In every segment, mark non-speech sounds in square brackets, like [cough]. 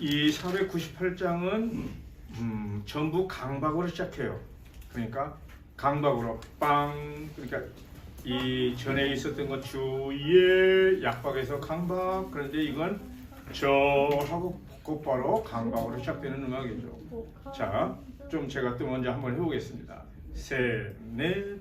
이 498장은 음, 전부 강박으로 시작해요. 그러니까 강박으로 빵 그러니까 이 전에 있었던 것 주의 약박에서 강박 그런데 이건 저 하고 곧바로 강박으로 시작되는 음악이죠. 자, 좀 제가 또 먼저 한번 해보겠습니다. 셋, 넷.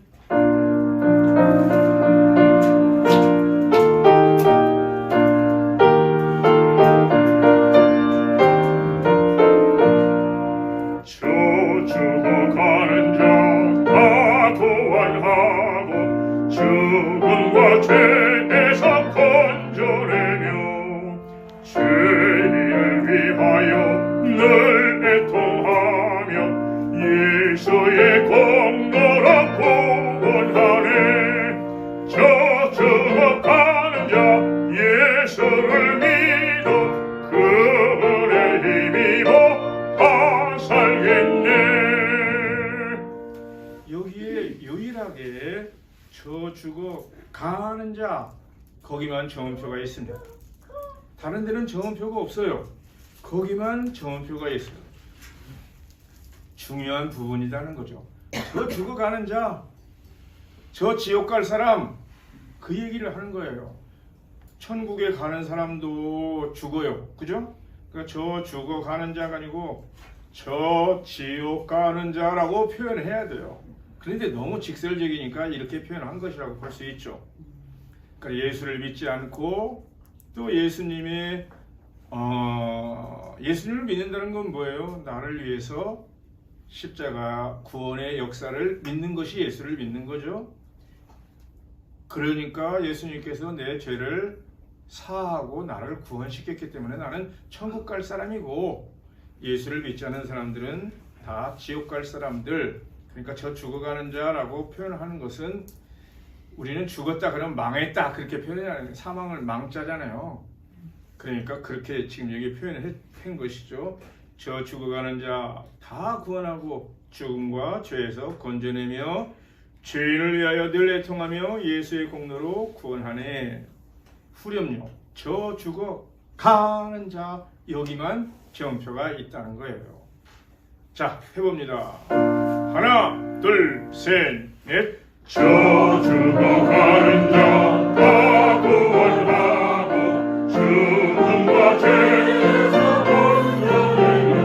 거기만 정음표가 있습니다. 다른 데는 정음표가 없어요. 거기만 정음표가 있어요. 중요한 부분이라는 거죠. 저 죽어가는 자, 저 지옥 갈 사람, 그 얘기를 하는 거예요. 천국에 가는 사람도 죽어요. 그죠? 그러니까 저 죽어가는 자가 아니고 저 지옥 가는 자라고 표현해야 돼요. 그런데 너무 직설적이니까 이렇게 표현한 것이라고 볼 수 있죠. 그러니까 예수를 믿지 않고 또 예수님의 어, 예수님을 믿는다는 건 뭐예요? 나를 위해서 십자가 구원의 역사를 믿는 것이 예수를 믿는 거죠. 그러니까 예수님께서 내 죄를 사하고 나를 구원시켰기 때문에 나는 천국 갈 사람이고 예수를 믿지 않는 사람들은 다 지옥 갈 사람들 그러니까 저 죽어가는 자라고 표현하는 것은 우리는 죽었다 그러면 망했다 그렇게 표현하는 사망을 망자잖아요. 그러니까 그렇게 지금 여기 표현을 한 것이죠. 저 죽어가는 자 다 구원하고 죽음과 죄에서 건져내며 죄인을 위하여 늘 애통하며 예수의 공로로 구원하네. 후렴요. 저 죽어 가는 자 여기만 정표가 있다는 거예요. 자 해봅니다. 하나, 둘, 셋, 넷. 저 죽어가는 자다 구원하고 죽음과 죄에서 건져내며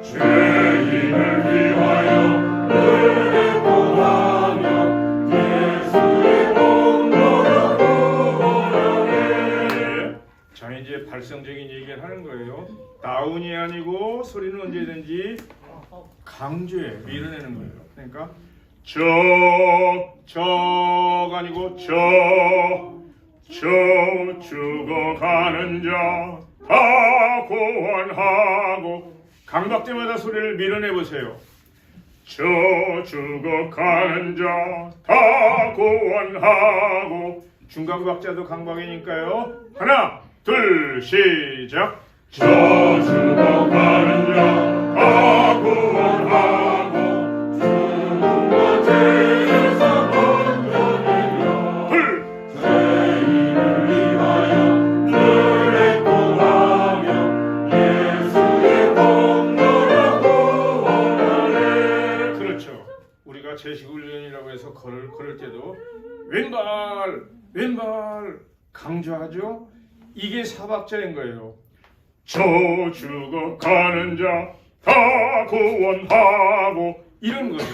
죄인을 위하여 늘 애통하며 예수의 공로로 구원하네. 자 이제 발성적인 얘기를 하는 거예요. 다운이 아니고 소리는 언제든지 강조해 밀어내는 거예요. 그러니까 저, 저가 아니고 저, 저 죽어가는 자 다 구원하고 강박제마다 소리를 밀어내 보세요. 저 죽어가는 자 다 구원하고 중간 박자도 강박이니까요. 하나, 둘, 시작. 저 죽어가는 왼발 강조하죠 이게 사박자인 거예요 저 죽어가는 자 다 구원하고 이런 거죠.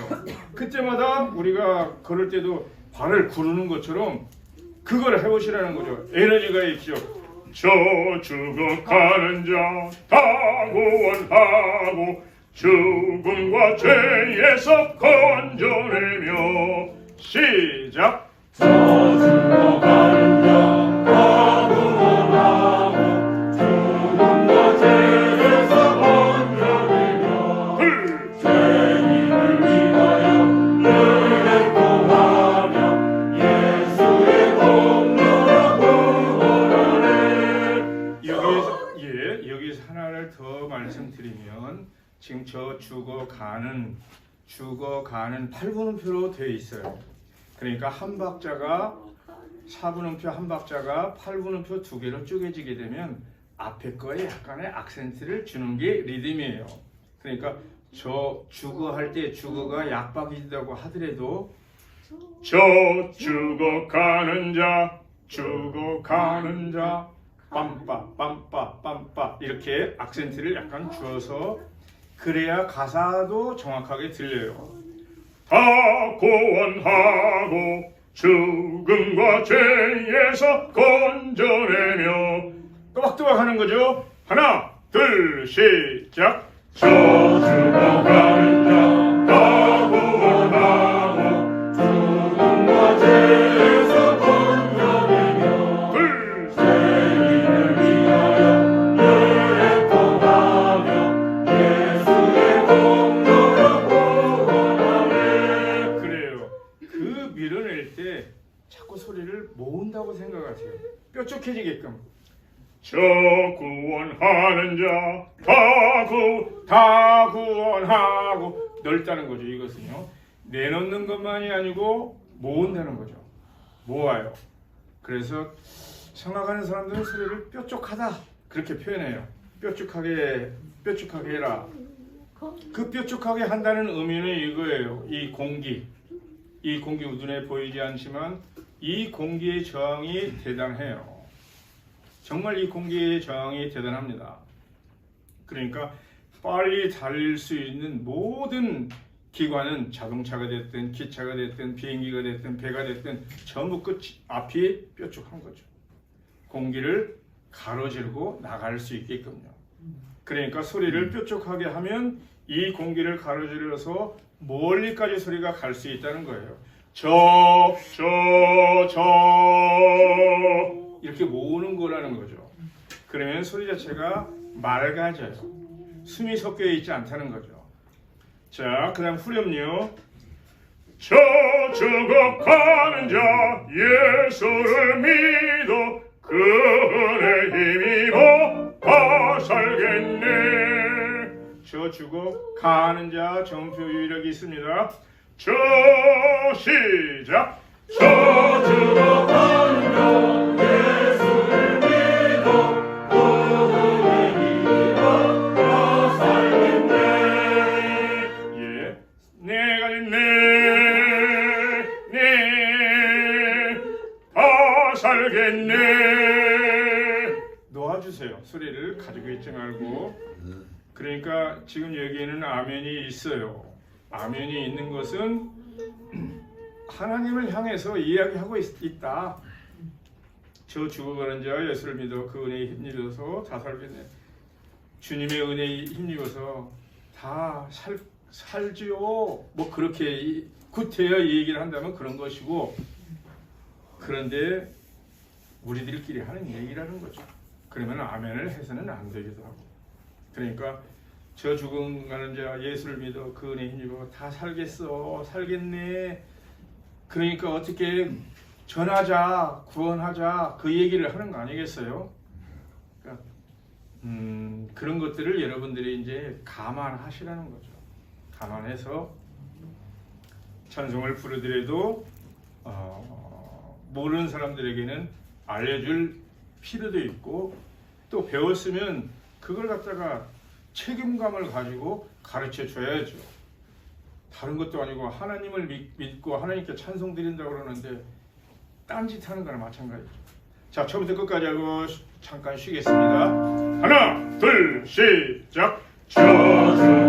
그때마다 우리가 걸을 때도 발을 구르는 것처럼 그걸 해보시라는 거죠. 에너지가 있죠. 저 죽어가는 자 다 구원하고 죽음과 죄에서 건져내며 시작. 예 지금 저 죽어가는 죽어가는 8분음표로 되어 있어요. 그러니까 한 박자가 4분음표 한 박자가 8분음표 두 개로 쪼개지게 되면 앞에 거에 약간의 악센트를 주는 게 리듬이에요. 그러니까 저 주거 할 때 주거가 약박이다고 하더라도 저 죽어가는 자 죽어가는 자 빰빠 빰빠 빰빠 이렇게 악센트를 약간 주어서 그래야 가사도 정확하게 들려요. 다 구원하고 죽음과 죄에서 건져내며 또박또박 하는 거죠. 하나 둘 시작. 저 죽어가는 자다 저 구원하는 자 다 구 다 구원하고 넓다는 거죠 이것은요. 내놓는 것만이 아니고 모은다는 거죠. 모아요. 그래서 생각하는 사람들은 소리를 뾰족하다 그렇게 표현해요. 뾰족하게 뾰족하게 해라. 그 뾰족하게 한다는 의미는 이거예요. 이 공기. 이 공기 눈에 보이지 않지만 이 공기의 저항이 대단해요 정말 이 공기의 저항이 대단합니다. 그러니까 빨리 달릴 수 있는 모든 기관은 자동차가 됐든 기차가 됐든 비행기가 됐든 배가 됐든 전부 끝 앞이 뾰족한 거죠. 공기를 가로지르고 나갈 수 있게끔요. 그러니까 소리를 뾰족하게 하면 이 공기를 가로지르서 멀리까지 소리가 갈 수 있다는 거예요. 저, 저, 저 이렇게 모으는 거라는 거죠. 그러면 소리 자체가 맑아져요. 숨이 섞여 있지 않다는 거죠. 자, 그 다음 후렴요. 저 죽어가는 자 예수를 믿어 그 은혜 힘입어 다 살겠네. 저 죽어가는 자 정표 유력이 있습니다. 저 시작. 저 죽어가는 자 놓아주세요. 소리를 가지고 있지 말고. 그러니까 지금 여기에는 아멘이 있어요. 아멘이 있는 것은 [clears throat] 하나님을 향해서 이야기하고 있, 있다. 저 죽어가는 자 예수를 믿어 그 은혜에 힘입어서 다 살겠네. 주님의 은혜에 힘입어서 다 살, 살지요. 뭐 그렇게 이- 구태여 이 얘기를 한다면 그런 것이고 그런데 우리들끼리 하는 얘기라는 거죠. 그러면 아멘을 해서는 안 되기도 하고. 그러니까 저 죽음 가는 자 예수를 믿어 그 은혜 힘입어 다 살겠어 살겠네. 그러니까 어떻게 전하자 구원하자 그 얘기를 하는 거 아니겠어요? 그러니까 음, 그런 것들을 여러분들이 이제 감안하시라는 거죠. 감안해서 찬송을 부르더라도 어, 모르는 사람들에게는 알려줄 필요도 있고 또 배웠으면 그걸 갖다가 책임감을 가지고 가르쳐 줘야죠. 다른 것도 아니고 하나님을 믿, 믿고 하나님께 찬송 드린다고 그러는데 딴짓 하는 거나 마찬가지죠. 자, 처음부터 끝까지 하고 쉬- 잠깐 쉬겠습니다. 하나, 둘, 시작. 저 죽어